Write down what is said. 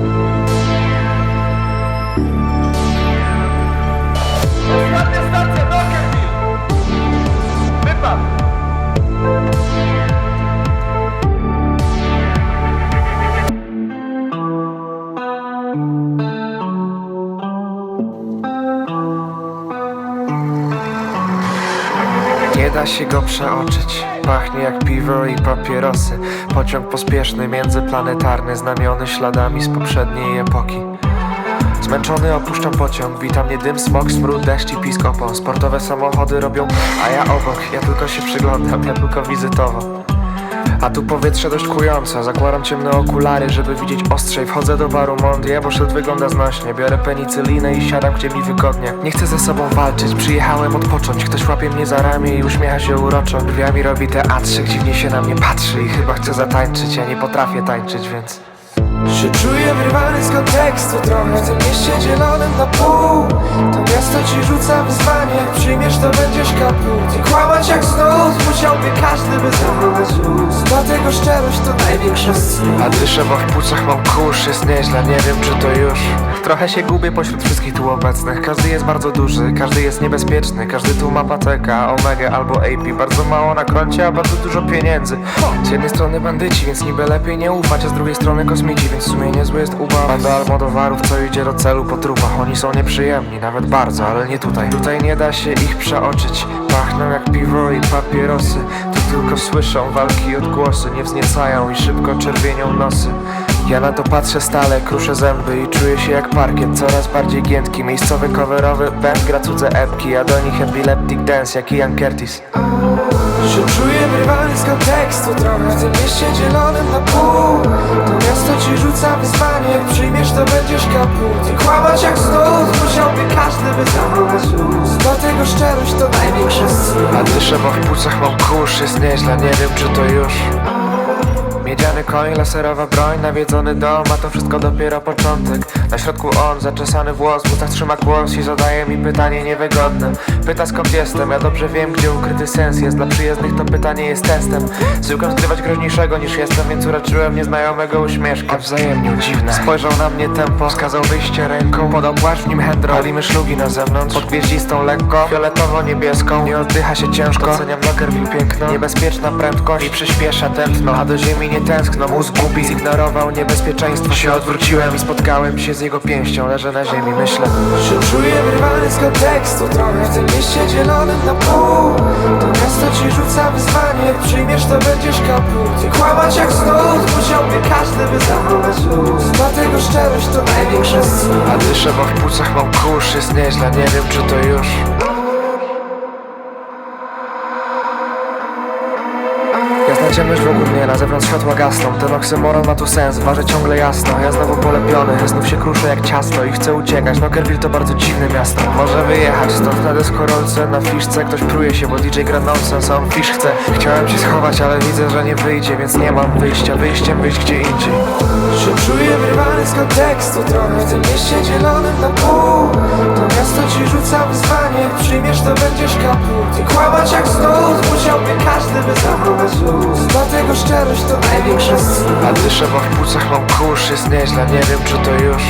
thank you. Nie da się go przeoczyć. Pachnie jak piwo i papierosy. Pociąg pospieszny, międzyplanetarny Znamiony śladami z poprzedniej epoki. Zmęczony opuszczam pociąg Wita mnie dym, smog, smród, deszcz i pisk opon Sportowe samochody robią, a ja obok. Ja tylko się przyglądam, ja tylko wizytowo a tu powietrze dość kujące. Zakładam ciemne okulary, żeby widzieć ostrzej. Wchodzę do baru Mondie, bo szedł wygląda znośnie Biorę penicylinę i siadam, gdzie mi wygodnie. Nie chcę ze sobą walczyć, przyjechałem odpocząć. Ktoś łapie mnie za ramię i uśmiecha się uroczo. Drzwiami robi teatrzyk, dziwnie się na mnie patrzy I chyba chce zatańczyć, ja nie potrafię tańczyć, więc się czuję wyrwany z kontekstu trochę W tym mieście dzielonym na pół. To miasto ci rzuca wyzwanie Przyjmiesz to będziesz kaput. I kłamać jak znów Musiałby każdy by zachować luz. Dlatego szczerość to największa z A dyszę, bo w płucach mam kurz Jest nieźle, nie wiem czy to już. Trochę się gubię pośród wszystkich tu obecnych. Każdy jest bardzo duży, każdy jest niebezpieczny Każdy tu ma patekę, omega albo AP Bardzo mało na koncie, a bardzo dużo pieniędzy. Z jednej strony bandyci, więc niby lepiej nie ufać A z drugiej strony kosmici, więc w sumie niezły jest ubaw. Banda Almodowarów, co idzie do celu po trupach. Oni są nieprzyjemni, nawet bardzo, ale nie tutaj. Tutaj nie da się ich przeoczyć. Pachną jak piwo i papierosy. Tu tylko słyszą walki i odgłosy. Nie wzniecają i szybko czerwienią nosy. Ja na to patrzę stale, kruszę zęby i czuję się jak parkiet, coraz bardziej giętki Miejscowy coverowy band gra cudze epki, a do nich epileptic dance jak Ian Curtis. Się czuję wyrwany z kontekstu trochę W tym mieście dzielonym na pół Miasto ci rzuca wyzwanie? Przyjmiesz to będziesz kaput. I kłamać jak znów Musiałby każdy by zachować luz Dlatego szczerość to największa z A dyszę, bo w płucach mam kurz Jest nieźle, nie wiem czy to już Miedziany koń, laserowa broń, nawiedzony dom, a to wszystko dopiero początek. Na środku on, zaczesany włos, w ustach trzyma głos i zadaje mi pytanie niewygodne. Pyta skąd jestem, ja dobrze wiem gdzie ukryty sens jest. Dla przyjezdnych to pytanie jest testem. Zwykłem skrywać groźniejszego niż jestem, więc uraczyłem nieznajomego uśmieszkiem Wzajemnił dziwne. Spojrzał na mnie tempo, wskazał wyjście ręką. Podał płaszcz w nim händro, palimy szlugi na zewnątrz. Pod gwieździstą lekko, fioletowo-niebieską. Nie oddycha się ciężko, doceniam Lockerville piękno. Niebezpieczna prędkość. I przyspiesza tętno. A do ziemi nie tęskno, mózg głupi zignorował niebezpieczeństwo. Się odwróciłem i spotkałem się z jego pięścią Leżę na ziemi, myślę. Się czuję wyrwany z kontekstu trochę W tym mieście dzielonym na pół. To miasto ci rzuca wyzwanie Jak przyjmiesz to będziesz kaput. I kłamać jak znów Musiałby każdy by zachować luz. Dlatego szczerość to największa z A dyszę, bo w płucach mam kurz Jest nieźle, nie wiem czy to już Jasna ciemność wokół mnie, na zewnątrz światła gasną. Ten oksymoron ma tu sens, waży ciągle jasno. Ja znowu polepiony, znów się kruszę jak ciasto I chcę uciekać, Knockerville to bardzo dziwne miasto. Może wyjechać stąd na deskorolce, na fiszce. Ktoś pruje się, bo DJ gra nonsens, a on fisz chce. Chciałem się schować, ale widzę, że nie wyjdzie Więc nie mam wyjścia, wyjściem wyjść gdzie indziej. Czuję wyrwany z kontekstu trochę W tym mieście dzielonym na pół miasto ci rzuca wyzwanie. Przyjmiesz to będziesz kaput. I kłamać jak znów Musiałby każdy by zachować luz. Dlatego szczerość to największa A dyszę, bo w płucach mam kurz Jest nieźle, nie wiem czy to już